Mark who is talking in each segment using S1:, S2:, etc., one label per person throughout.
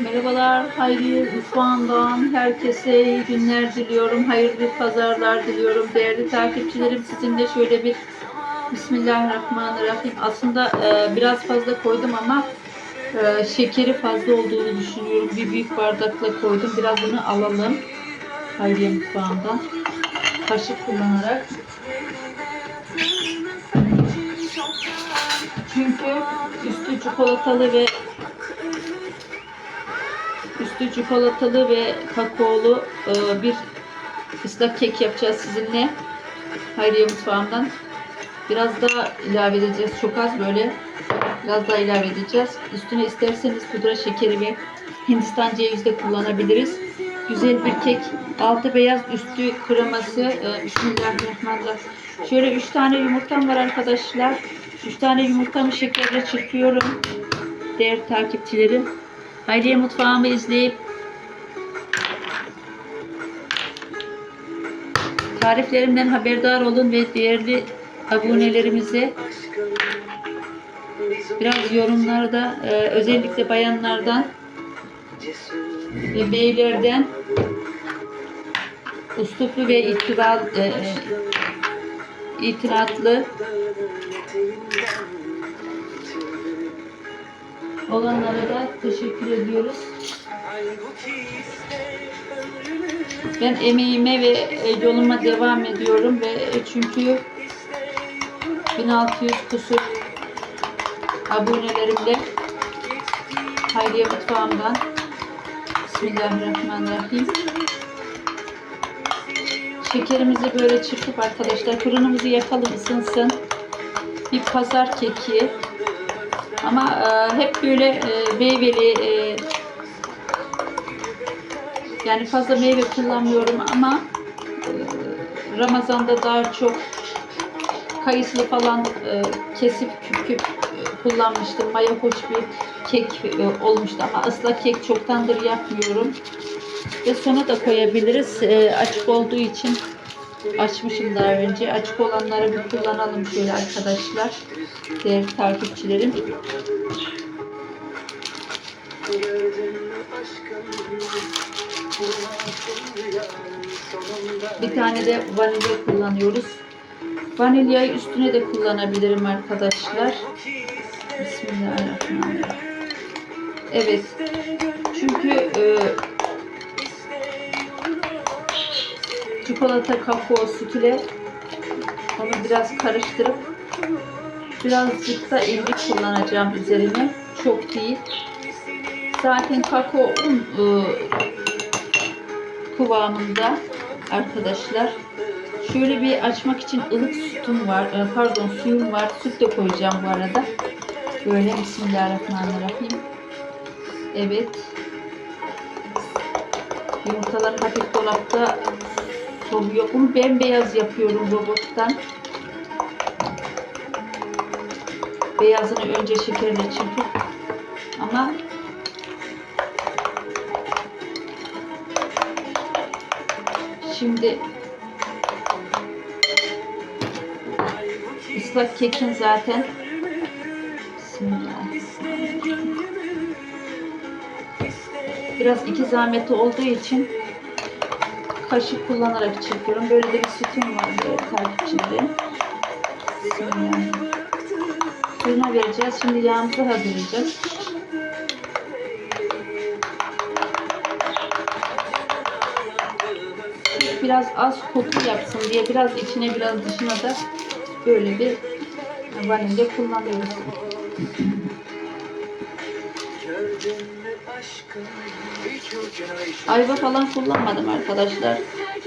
S1: Merhabalar, Hayriye Mutfağı'ndan herkese iyi günler diliyorum. Hayırlı pazarlar diliyorum. Değerli takipçilerim sizinle şöyle bir Bismillahirrahmanirrahim. Aslında e, biraz fazla koydum ama e, şekeri fazla olduğunu düşünüyorum. Bir büyük bardakla koydum. Biraz bunu alalım. Hayriye Mutfağı'ndan. Kaşık kullanarak. Çünkü üstü çikolatalı ve üstü çikolatalı ve kakaolu e, bir ıslak kek yapacağız sizinle. Hayriye mutfağımdan. Biraz daha ilave edeceğiz. Çok az böyle. Biraz daha ilave edeceğiz. Üstüne isterseniz pudra şekeri ve Hindistan cevizi de kullanabiliriz. Güzel bir kek. Altı beyaz, üstü kreması. E, Bismillahirrahmanirrahim. Şöyle 3 tane yumurtam var arkadaşlar. 3 tane yumurtamı şekerle çırpıyorum. Değerli takipçilerim. Hayriye mutfağımı izleyip tariflerimden haberdar olun ve değerli abonelerimize biraz yorumlarda e, özellikle bayanlardan ve beylerden usluplu ve itibar, e, e, itiratlı olanlara da teşekkür ediyoruz. Ben emeğime ve yoluma devam ediyorum ve çünkü 1600 kusur abonelerimle Hayriye Mutfağım'dan Bismillahirrahmanirrahim. Şekerimizi böyle çırpıp arkadaşlar fırınımızı yakalım ısınsın. Bir pazar keki. Ama e, hep böyle e, meyveli e, yani fazla meyve kullanmıyorum ama e, Ramazan'da daha çok kayısılı falan e, kesip küp küp e, kullanmıştım. Maya hoş bir kek e, olmuştu ama ıslak kek çoktandır yapmıyorum. Ve sona da koyabiliriz. E, açık olduğu için açmışım daha önce. Açık olanları bir kullanalım şöyle arkadaşlar. Değerli takipçilerim. Bir tane de vanilya kullanıyoruz. Vanilyayı üstüne de kullanabilirim arkadaşlar. Bismillahirrahmanirrahim. Evet. Çünkü e, çikolata, kakao, süt onu biraz karıştırıp birazcık da irmik kullanacağım üzerine. Çok değil. Zaten kakao un e, kıvamında arkadaşlar. Şöyle bir açmak için ılık sütüm var. e, Pardon suyum var. Süt de koyacağım bu arada. Böyle Bismillahirrahmanirrahim. Evet. Yumurtalar hafif dolapta soğuyor. Bunu bembeyaz yapıyorum robottan. Beyazını önce şekerle çırpıp ama şimdi ıslak kekin zaten Bismillahirrahmanirrahim. Biraz iki zahmeti olduğu için kaşık kullanarak çırpıyorum. Böyle de bir sütüm var takipçilerim. Bismillahirrahmanirrahim. Suyuna vereceğiz. Şimdi yağımızı hazırlayacağız. Biraz az koku yapsın diye biraz içine biraz dışına da böyle bir vanilya kullanıyoruz. Ayva falan kullanmadım arkadaşlar.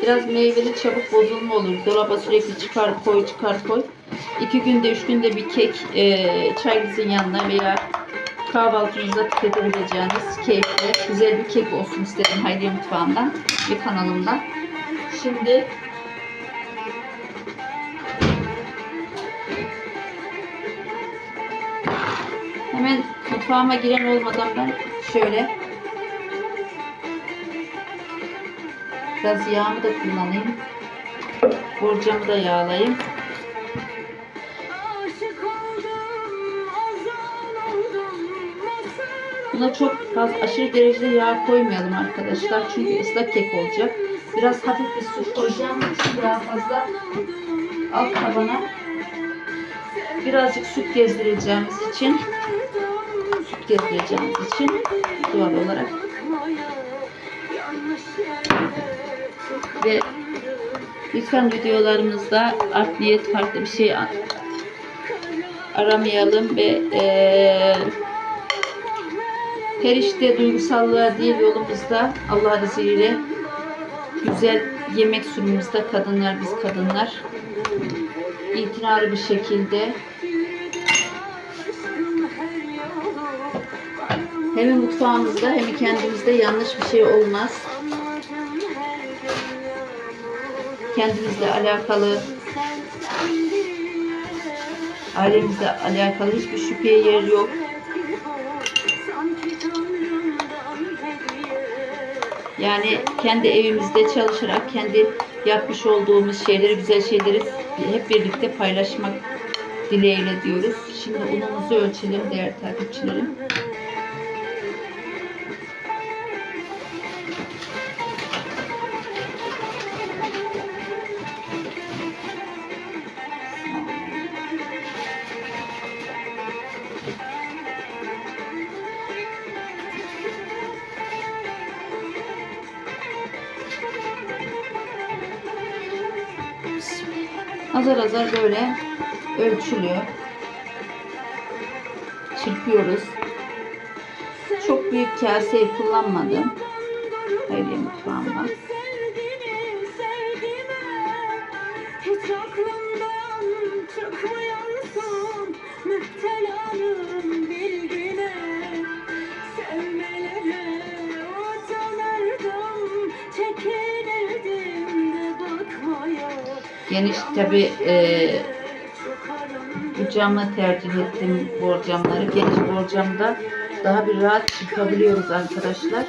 S1: Biraz meyveli çabuk bozulma olur. Dolaba sürekli çıkar koy çıkar koy. İki günde üç günde bir kek e, çayınızın yanına veya kahvaltınızda tüketebileceğiniz keyifli güzel bir kek olsun istedim Hayriye Mutfağı'ndan ve kanalımdan. Şimdi hemen mutfağıma giren olmadan ben şöyle biraz yağımı da kullanayım. Borcamı da yağlayayım.
S2: Buna çok fazla aşırı derecede yağ koymayalım arkadaşlar. Çünkü ıslak kek olacak. Biraz hafif bir su koyacağım daha fazla alt tabana birazcık süt gezdireceğimiz için gezdireceğimiz için doğal olarak. Ve lütfen videolarımızda art niyet farklı bir şey aramayalım ve eee her işte duygusallığa değil yolumuzda Allah izniyle güzel yemek sunumumuzda kadınlar biz kadınlar itinalı bir şekilde hem mutfağımızda hem kendimizde yanlış bir şey olmaz. Kendimizle alakalı ailemizle alakalı hiçbir şüpheye yer yok. Yani kendi evimizde çalışarak kendi yapmış olduğumuz şeyleri, güzel şeyleri hep birlikte paylaşmak dileğiyle diyoruz. Şimdi unumuzu ölçelim değerli takipçilerim. Azar azar böyle ölçülüyor. Çırpıyoruz. Çok büyük kaseyi kullanmadım. Hayriye mutfağımda. Geniş tabi e, camı tercih ettim borcamları. Geniş borcamda daha bir rahat çıkabiliyoruz arkadaşlar.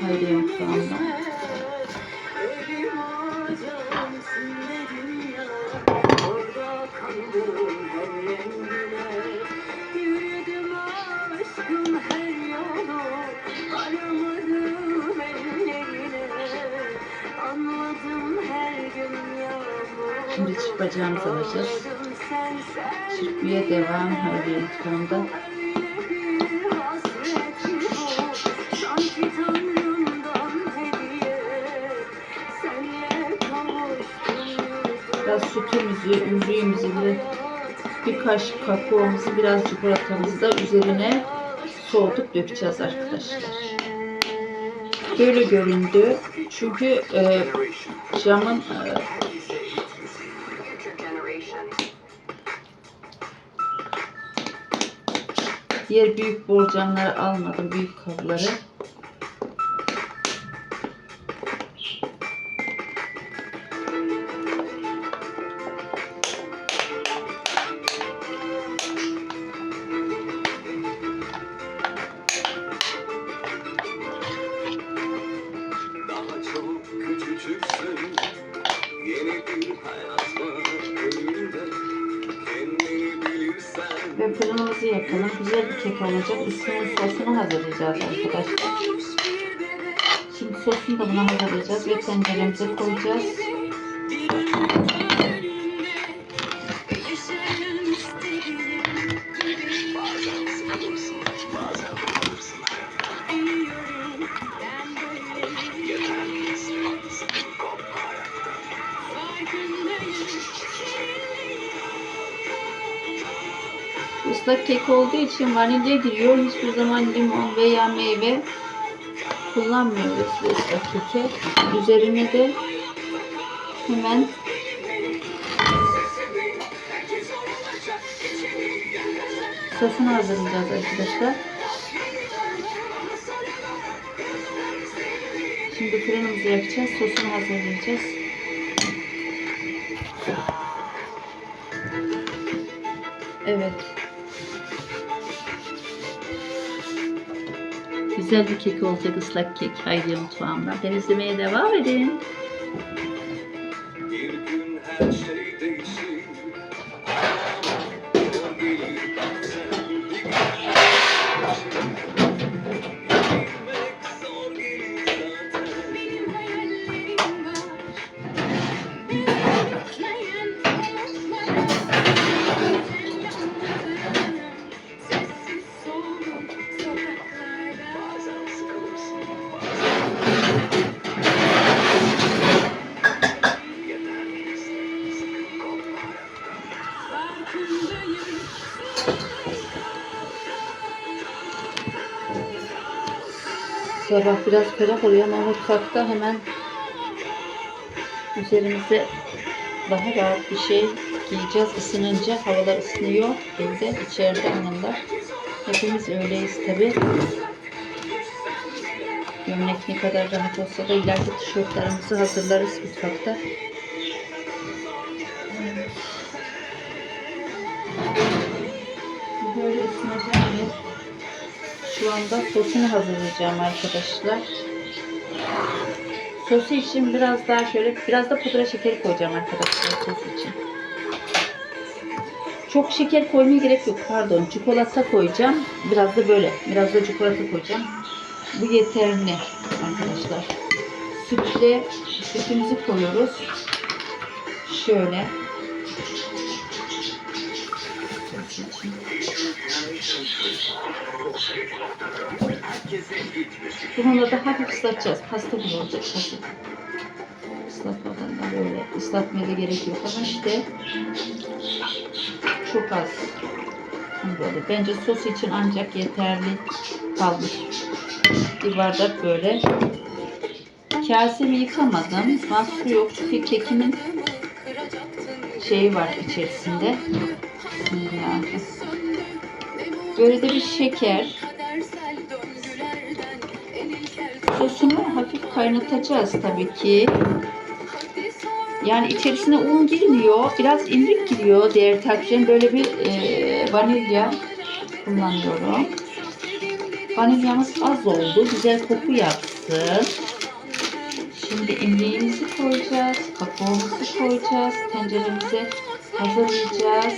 S2: Hayriye mutfağımda.
S3: Sanki Tanrım'dan hediye Senle kavuştum
S2: Biraz sütümüzü, üzüğümüzü ve bir kaşık kakaomuzu, biraz çikolatamızı da üzerine soğutup dökeceğiz arkadaşlar. Böyle göründü. Çünkü e, camın e, diğer büyük borcamları almadım. Büyük kabları.
S1: Bir
S2: kek olacak. Üstünün sosunu hazırlayacağız arkadaşlar. Şimdi sosunu da buna hazırlayacağız ve tenceremize koyacağız. Islak kek olduğu için vanilya giriyor. Hiçbir zaman limon veya meyve kullanmıyoruz ıslak keke. Üzerine de hemen sosunu hazırlayacağız arkadaşlar. Şimdi fırınımızı yakacağız. Sosunu hazırlayacağız. Güzel bir kek olacak ıslak kek. Haydi mutfağımdan. Ben izlemeye devam edin.
S1: Bir gün her şey değişir biraz ferah oluyor ama mutfakta hemen üzerimize daha rahat bir şey giyeceğiz. Isınınca havalar ısınıyor evde, içeride hanımlar. Hepimiz öyleyiz tabi. Gömlek ne kadar rahat olsa da ileride tişörtlerimizi hazırlarız mutfakta. Anda sosunu hazırlayacağım arkadaşlar. Sosu için biraz daha şöyle biraz da pudra şekeri koyacağım arkadaşlar sos için. Çok şeker koymaya gerek yok pardon. Çikolata koyacağım. Biraz da böyle. Biraz da çikolata koyacağım. Bu yeterli arkadaşlar. Sütle sütümüzü koyuyoruz. Şöyle. Bununla da hafif ıslatacağız. Pasta gibi olacak pasta. Islatmadan da böyle ıslatmaya da gerek yok ama işte çok az. Böyle. Bence sos için ancak yeterli kalmış. Bir bardak böyle. Kasemi yıkamadım. Mahsur yok çünkü kekimin şeyi var içerisinde. Bismillah. Böyle de bir şeker. Sosunu hafif kaynatacağız tabii ki. Yani içerisine un girmiyor. Biraz imlik giriyor diğer takviyenin. Böyle bir e, vanilya kullanıyorum. Vanilyamız az oldu. Güzel koku yapsın. Şimdi imliğimizi koyacağız. Kakaomuzu koyacağız. Tenceremize hazırlayacağız.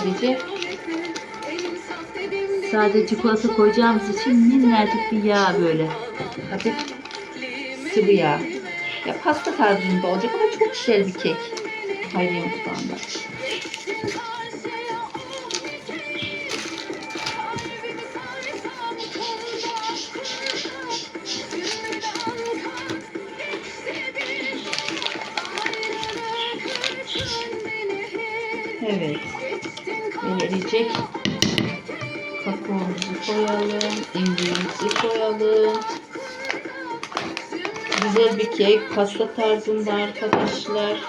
S1: Sadece Sadece çikolata koyacağımız için minnacık bir yağ böyle. Hafif sıvı yağ. Ya pasta tarzında olacak ama çok güzel bir kek. Hayriye mutfağında. Evet. Eriyecek. Kakaomuzu koyalım. İmdiğimizi koyalım. Güzel bir kek. Pasta tarzında arkadaşlar.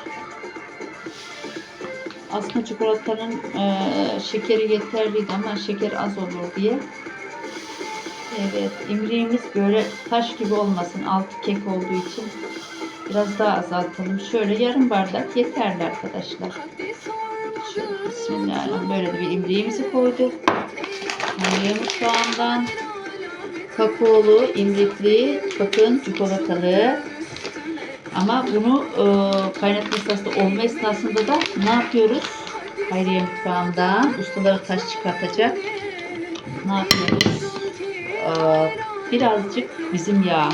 S1: Aslında çikolatanın eee, şekeri yeterliydi ama şeker az olur diye. Evet, imriğimiz böyle taş gibi olmasın. Altı kek olduğu için biraz daha azaltalım. Şöyle yarım bardak yeterli arkadaşlar. Şöyle bismillahirrahmanirrahim. Böyle bir imriğimizi koyduk. Hamile mutfağından kakaolu, imrikli, bakın çikolatalı. Ama bunu e, kaynatma esnasında olma esnasında da ne yapıyoruz? Hayriye mutfağından ustaları taş çıkartacak. Ne yapıyoruz? E, birazcık bizim yağ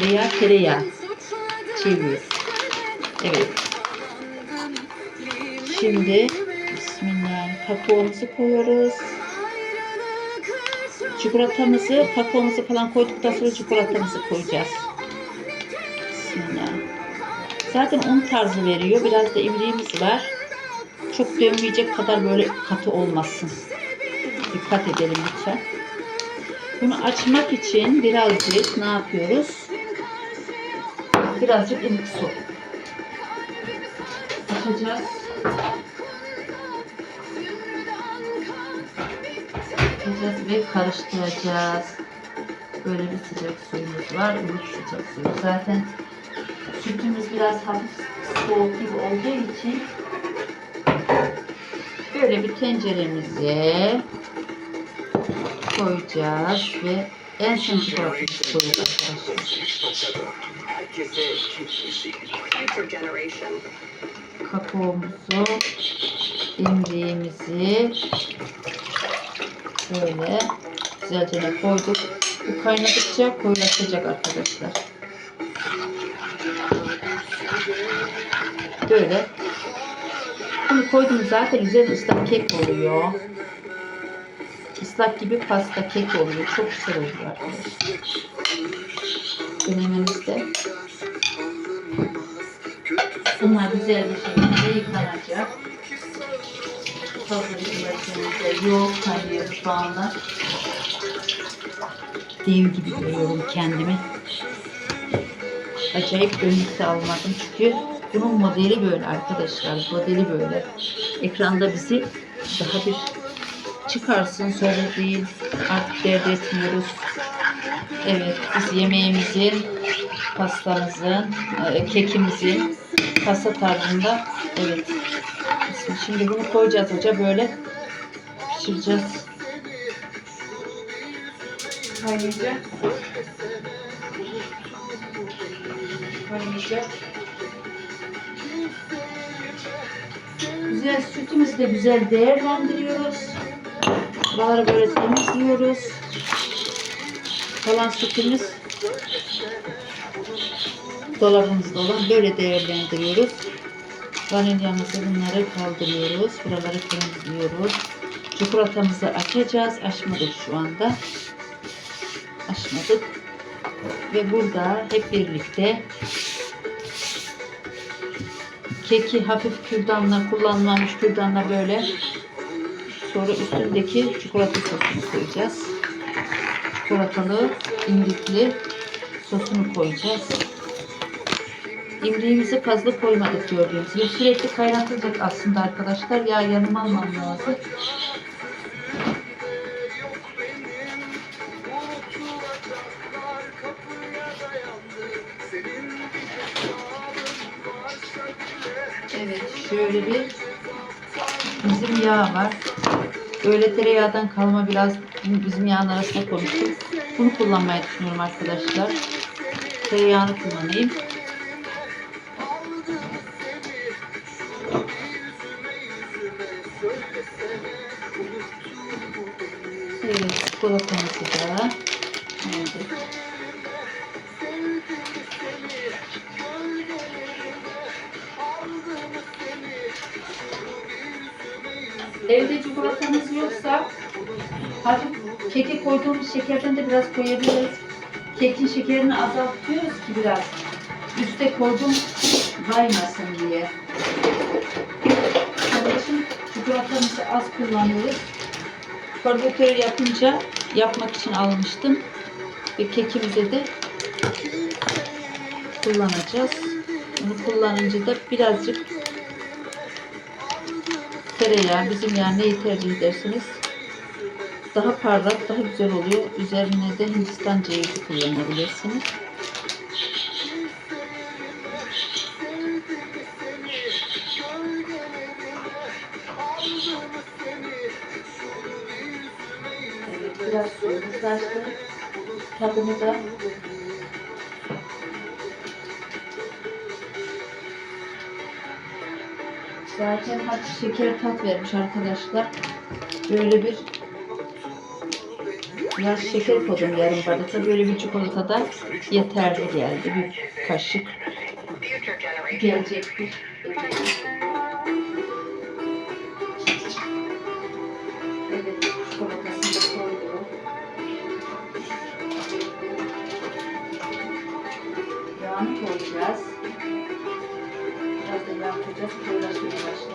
S1: veya tereyağı çeviriyoruz. Evet. Şimdi kakaomuzu koyuyoruz. Çikolatamızı, kakaomuzu falan koyduktan sonra çikolatamızı koyacağız. Bismillah. Zaten un tarzı veriyor. Biraz da imriğimiz var. Çok dönmeyecek kadar böyle katı olmasın. Dikkat edelim lütfen. Bunu açmak için birazcık ne yapıyoruz? Birazcık ılık su. Açacağız. Açacağız ve karıştıracağız. Böyle bir sıcak suyumuz var. ılık sıcak suyu. Zaten sütümüz biraz hafif soğuk gibi olduğu için böyle bir tenceremize koyacağız ve en son çikolatayı koyacağız arkadaşlar.
S2: Herkese
S1: böyle güzelce koyduk. Bu kaynadıkça koyulaşacak arkadaşlar. Böyle. Bunu koydum zaten güzel ıslak kek oluyor. Islak gibi pasta kek oluyor. Çok güzel oluyor arkadaşlar. Denememizde. Bunlar güzel bir şekilde yıkanacak. İlaçlarımızda yok kaynıyor şu anda. dev gibi görüyorum kendimi. Acayip önlükte almadım çünkü bunun modeli böyle arkadaşlar. Modeli böyle. Ekranda bizi daha bir çıkarsın sonra değil. Artık dert etmiyoruz. Evet biz yemeğimizin, pastamızın, e, kekimizin pasta tarzında evet. Şimdi bunu koyacağız hoca böyle pişireceğiz. Kaynayacak. Kaynayacak. Güzel sütümüzü de güzel değerlendiriyoruz. Buraları böyle temizliyoruz. Kalan sütümüz dolabımızda olan böyle değerlendiriyoruz. Vanilyamızı bunları kaldırıyoruz. Buraları temizliyoruz. Çikolatamızı açacağız. Açmadık şu anda. Açmadık. Ve burada hep birlikte keki hafif kürdanla kullanmamış kürdanla böyle sonra üstündeki çikolata sosunu koyacağız. Çikolatalı, imlikli sosunu koyacağız. İmliğimizi fazla koymadık gördüğünüz gibi. Sürekli kaynatılacak aslında arkadaşlar. Yağ yanıma almam lazım. Evet şöyle bir bizim yağ var. Böyle tereyağdan kalma biraz bizim yağın arasına koymuştum. Bunu kullanmayı düşünüyorum arkadaşlar. Tereyağını kullanayım. Evde çikolatamız yoksa hafif keke koyduğumuz şekerden de biraz koyabiliriz. Kekin şekerini azaltıyoruz ki biraz. Üste koydum kaymasın diye. Onun çikolatamızı az kullanıyoruz. Karbonatörü yapınca yapmak için almıştım. Ve kekimize de kullanacağız. Bunu kullanınca da birazcık tereyağı bizim yani neyi tercih edersiniz daha parlak daha güzel oluyor. Üzerine de Hindistan cevizi kullanabilirsiniz. Evet, biraz suyumuz taştı. Tadını da Zaten hafif şeker tat vermiş arkadaşlar. Böyle bir biraz şeker koydum yarım bardakta. Böyle bir çikolata da yeterli geldi. Bir kaşık gelecektir. Evet, çikolatasını koydum. Yağını koyacağız. Biraz da yağ koyacağız. Koyulaşmaya başladı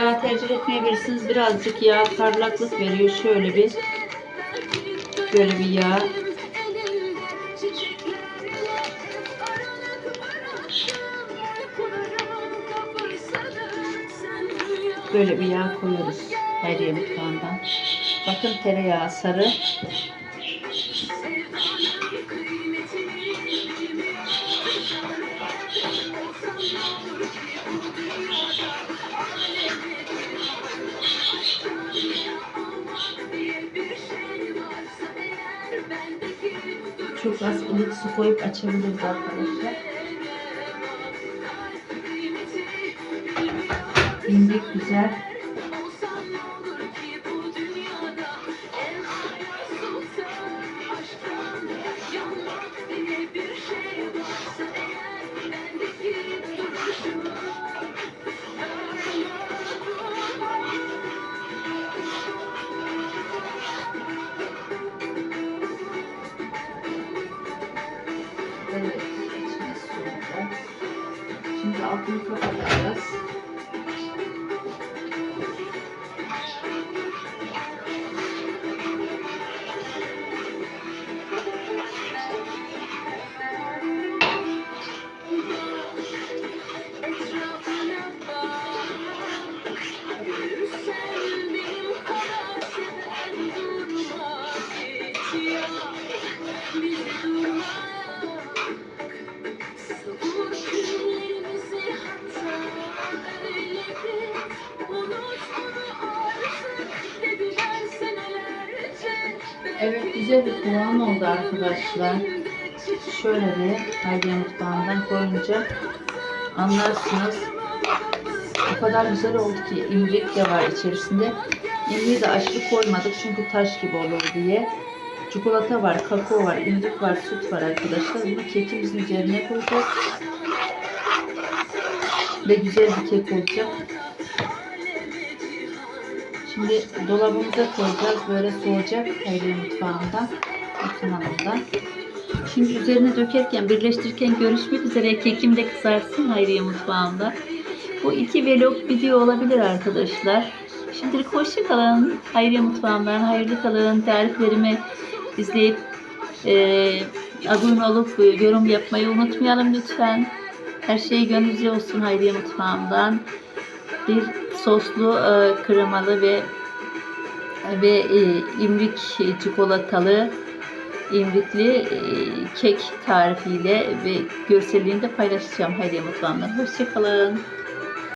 S1: yağ tercih etmeyebilirsiniz. Birazcık yağ parlaklık veriyor. Şöyle bir böyle bir yağ. Böyle bir yağ koyuyoruz her mutfağından. Bakın tereyağı sarı. Çok az ılık su koyup açabiliriz arkadaşlar. İndik güzel.
S4: aquilo que eu
S1: falei. Güzel bir kıvam oldu arkadaşlar. Şöyle bir Hayriye mutfağından koyunca anlarsınız. O kadar güzel oldu ki imrik de var içerisinde. İmriği de aşırı koymadık çünkü taş gibi olur diye. Çikolata var, kakao var, imrik var, süt var arkadaşlar. Bunu kekimizin üzerine koyacağız. Ve güzel bir kek olacak. Şimdi dolabımıza koyacağız. Böyle soğuyacak Hayriye mutfağından. Bütün hanımdan. Şimdi üzerine dökerken, birleştirirken görüşmek üzere. Kekim de kızarsın Hayriye mutfağımda. Bu iki vlog video olabilir arkadaşlar. Şimdilik hoşça kalın. Hayriye mutfağımdan hayırlı kalın. Tariflerimi izleyip e, abone olup yorum yapmayı unutmayalım lütfen. Her şey gönlünüzce olsun Hayriye mutfağımdan. Bir soslu, e, kremalı ve ve e, imrik çikolatalı imrikli e, kek tarifiyle ve görselliğini de paylaşacağım Hayriye Mutfağı'nda. Hoşçakalın.